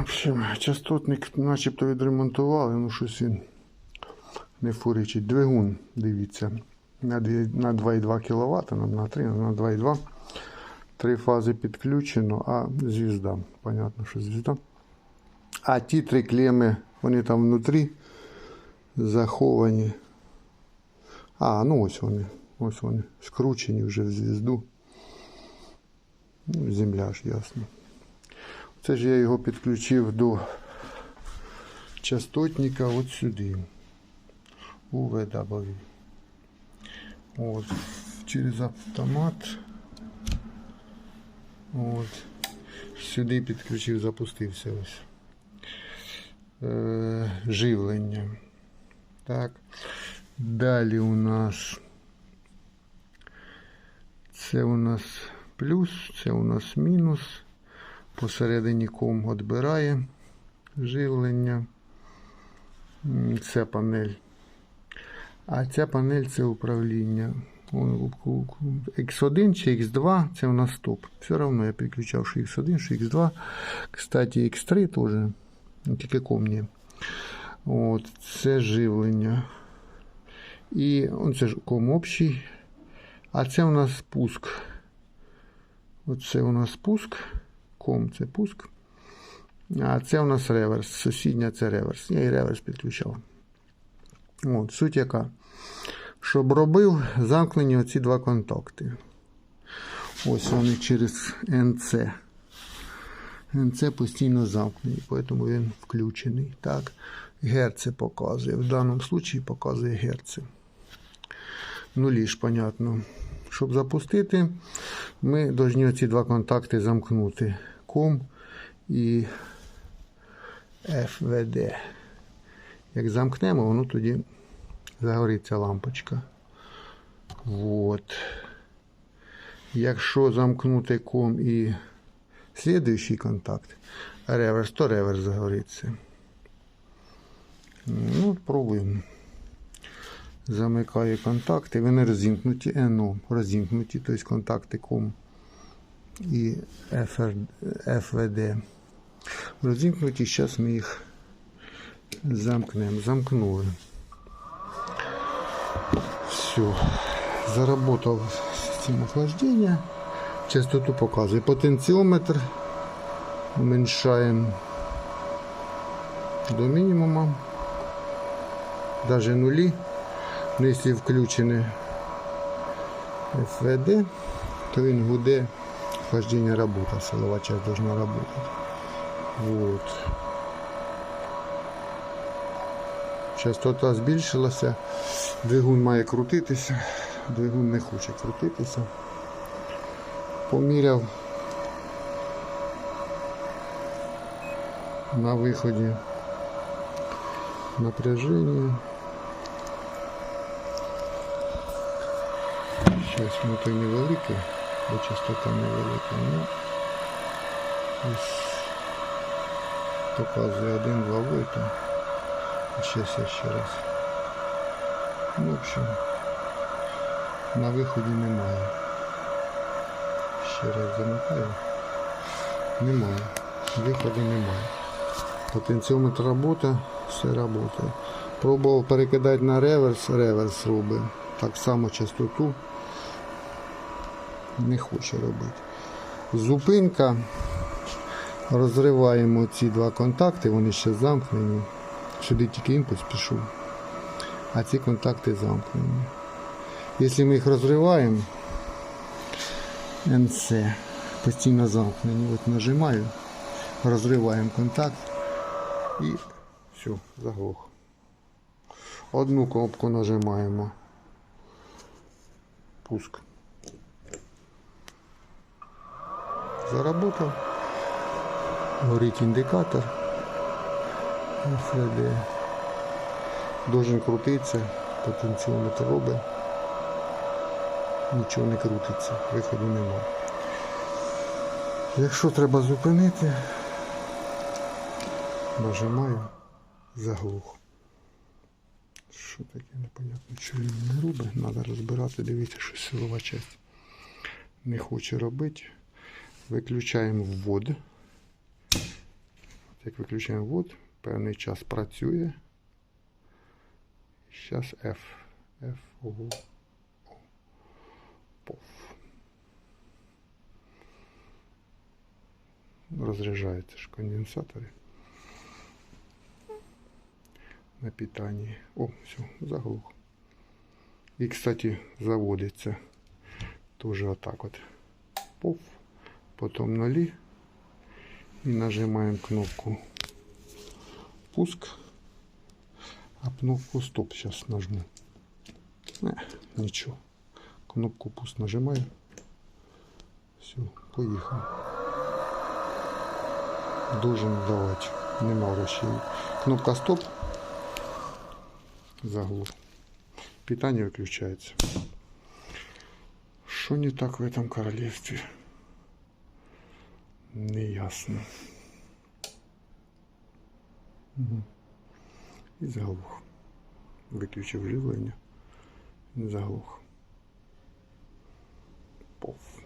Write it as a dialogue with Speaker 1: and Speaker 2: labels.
Speaker 1: В общем, частотник начебто відремонтували, ну щось він не фуричить. Двигун, дивіться, на 2,2 кВт, на 3, на 2,2. Три фази підключено, а звізда. Понятно, що звізда. А ті три клеми, вони там внутрі заховані. А, ну ось вони. Ось вони. Скручені вже в звізду. Ну, земля ж ясно. Це ж я його підключив до частотника от сюди. УВW. От. Через автомат. От. Сюди підключив, запустився ось. Е, живлення. Так. Далі у нас це у нас плюс, це у нас мінус. Посередині ком відбирає живлення. Це панель. А ця панель це управління. Вон, X1 чи X2 це у нас стоп. Все одно я підключав, що X1, що X2. Кстати, X3 теж. Тільки комні. От, це живлення. І це ж ком общий. А це у нас пуск. Оце у нас пуск. Ком це пуск. А це у нас реверс. Сусідня це реверс. Я і реверс підключав. От, суть яка. Щоб робив замкнені оці два контакти. Ось вони через NC. NC постійно замкнені, тому він включений. Так, герци показує. В даному випадку показує герци. Нулі ж, понятно. Щоб запустити, ми повинні оці два контакти замкнути. COM і FVD. Як замкнемо, воно тоді загориться лампочка. Вот. Якщо замкнути ком і слідуючий контакт, реверс, то реверс загориться. Замикаю контакти. Вони розімкнуті, е, ну, розімкнуті, тобто контакти ком і FVD. Розімкнуті, зараз ми їх замкнемо. Замкнули. Все. Заработав система охлаждения. Частоту показує. Потенціометр уменьшаємо до мінімуму. Даже нулі. Якщо включене FVD, то він гуде, охлаждение работа, силова часть должна работать. Вот. Частота збільшилася, двигун має крутитися, двигун не хоче крутитися. Поміряв на виході напряження. Зараз мотор невеликий, бо частота невелика. Ну, ось показує 1-2 вольта. Сейчас я ще раз. Ну, в общем, на виході немає. Ще раз замикаю. Немає. Виходу немає. Потенціометр робота, все працює. Пробував перекидати на реверс, реверс робить. Так само частоту не хоче робити. Зупинка. Розриваємо ці два контакти, вони ще замкнені. Сюди тільки імпульс пішов, а ці контакти замкнені. Якщо ми їх розриваємо, НЦ постійно замкнені. От нажимаю, розриваємо контакт і все, заглох. Одну кнопку нажимаємо. Пуск. Заработав. Горить індикатор. ФД. Должен крутитися, потенціометр робить. Нічого не крутиться, виходу немає. Якщо треба зупинити, нажимаю заглух. Що таке непонятно, що він не робить. Треба розбирати, дивіться, що силова часть не хоче робити. Виключаємо ввод. Як виключаємо ввод, певний час працює. Зараз F. F. Ого. Пов. Розряджаються ж конденсатори. На питанні. О, все, заглух. І, кстати, заводиться тоже отак от. Пов. Потом нолі. І нажимаємо кнопку пуск. А кнопку стоп сейчас нажму. Не, нічого. Кнопку пуск нажимаю. Все, поїхав. Должен давати. Нема вращення. Кнопка стоп. Заглух. Питание выключается. Что не так в этом королевстве? Неясно. Угу. І заглух. Виключив живлення. Заглух. Пов.